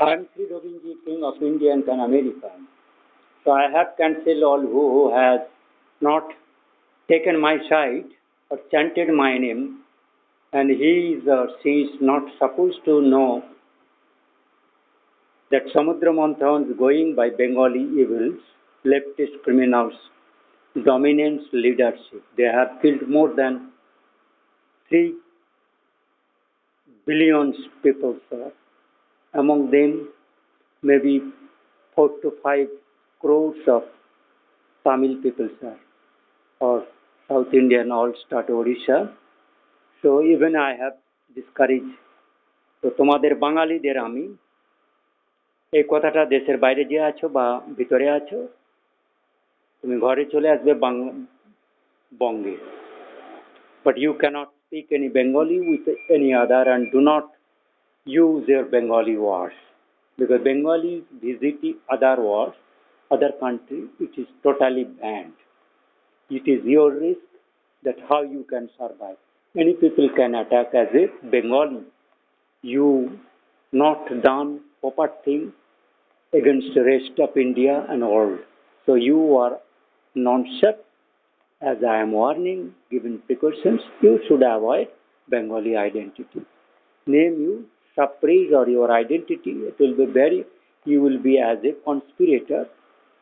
I am Sri Govinji, King of India and Pan America. So I have cancelled all who, has not taken my side or chanted my name, and he is or she is not supposed to know that Samudra Manthan is going by Bengali evils, leftist criminals, dominance leadership. They have killed more than three billions people, sir. Among them, maybe four to five crores of Tamil people, sir, or South Indian all start Odisha. So even I have discouraged. তো তোমাদের বাঙালিদের আমি এই কথাটা দেশের বাইরে যে আছো বা ভিতরে আছো তুমি ঘরে চলে আসবে বঙ্গে but you cannot speak any Bengali with any other and do not use your Bengali words because Bengali visiting other words, other country, it is totally banned. It is your risk that how you can survive. Many people can attack as a Bengali. You not done proper thing against the rest of India and world. So you are non-set as I am warning, given precautions, you should avoid Bengali identity. Name you, suppress or your identity, it will be very, you will be as a conspirator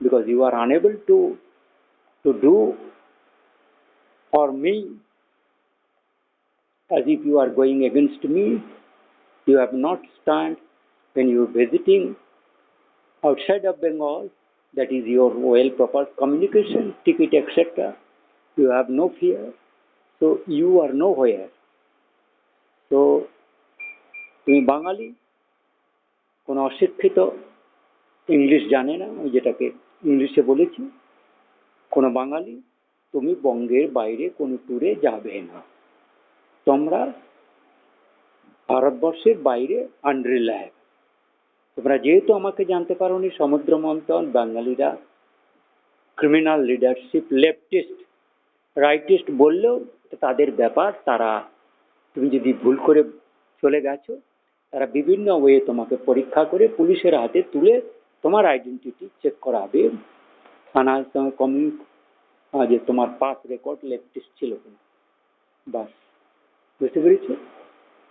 because you are unable to, to do for me as if you are going against me. You have not stand when you are visiting outside of Bengal, that is your well proper communication, ticket, etc. You have no fear. So you are nowhere. তুমি বাঙালি, কোনো অশিক্ষিত, English জানে না, আমি যেটাকে ইংলিশে বলেছি, কোনো বাঙালি, তুমি বঙ্গের বাইরে কোনো ট্যুরে যাবে না। তোমরা ভারতবর্ষের বাইরে আনরিলায়েবল তোমরা যেহেতু আমাকে জানতে পারোনি, সমুদ্র মন্থন, বাঙালিরা ক্রিমিনাল লিডারশিপ লেফটিস্ট রাইটিস্ট বললেও তাদের ব্যাপার, তারা, তুমি যদি ভুল করে চলে গেছো তারা বিভিন্ন ওয়ে তোমাকে পরীক্ষা করে পুলিশের হাতে তুলে তোমার আইডেন্টিটি চেক করাবে। থানার সঙ্গে যে তোমার পাস রেকর্ড লেফটিস্ট ছিল কিনা। বাস, বুঝতে পেরেছ?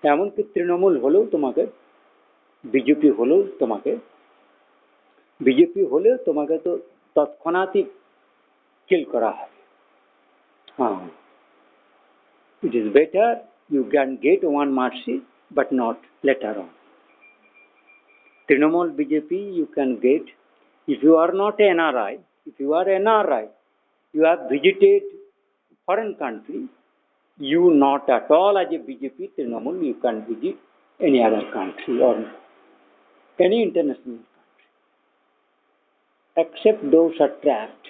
এমনকি তৃণমূল হলেও তোমাকে, বিজেপি হলেও তোমাকে, বিজেপি হলেও তোমাকে তো তৎক্ষণাৎই কিল করা হবে। হ্যাঁ it is better you can get one mercy but not later on. Trinamool BJP you can get if you are not NRI, if you are NRI, you have visited foreign country, you not at all as a BJP Trinamool you can visit any other country or any international country. Except those are trapped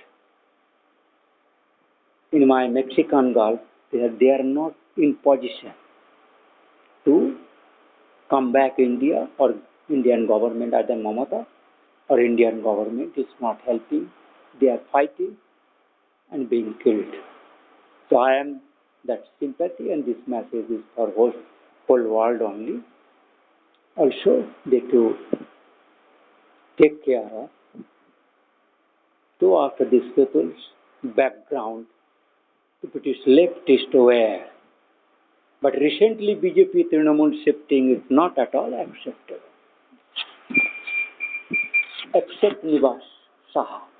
in my Mexican Gulf, they are, they are not in position come back India or Indian government, either Mamata or Indian government is not helping. They are fighting and being killed. So I am that sympathy and this message is for whole, whole world only. Also, they to take care of to after this people's background if it is leftist aware. But recently BJP Trinamool shifting is not at all acceptable. Except Nivas Saha.